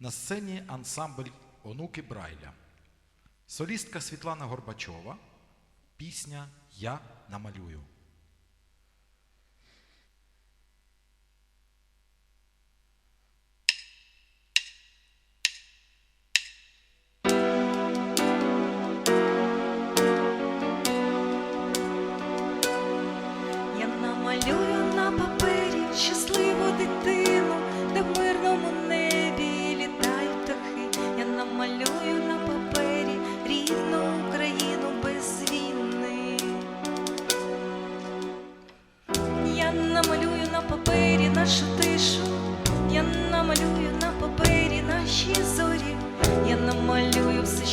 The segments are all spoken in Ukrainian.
На сцені ансамбль Онуки Брайля. Солістка Світлана Горбачова. Пісня Я намалюю.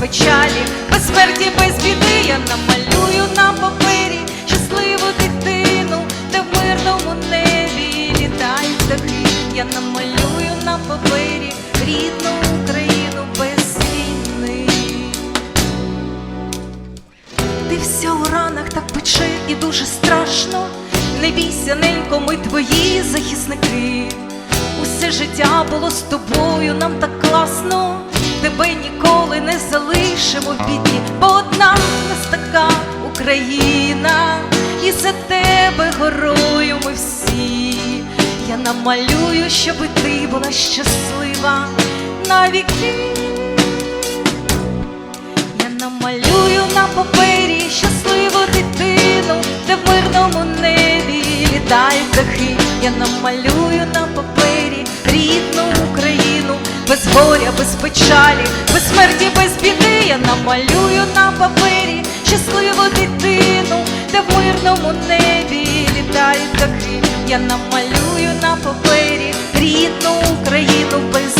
печалі, без смерті, без біди. Я намалюю на папері щасливу дитину, де в мирному небі літають птахи. Я намалюю на папері рідну Україну без війни. Ти вся у ранах так пече і дуже страшно. Не бійся, ненько, ми твої захисники. Усе життя було з тобою, нам так класно. Ніколи в бо одна в нас така Україна, і за тебе горою ми всі. Я намалюю, щоби ти була щаслива навіки. Я намалюю на папері щасливу дитину, де в мирному небі літають птахи. Я намалюю на папері рідну Україну, горя, без печалі, без смерті, без біди. Я намалюю на папері щасливу дитину, де в мирному небі літають птахи. Я намалюю на папері рідну Україну без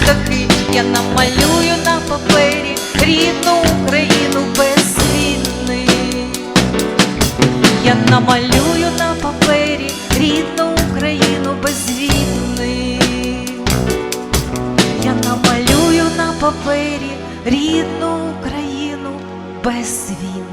птахи. Я намалюю на папері рідну Україну без війни. Я намалюю на папері рідну Україну без війни. Я намалюю на папері рідну Україну без війни.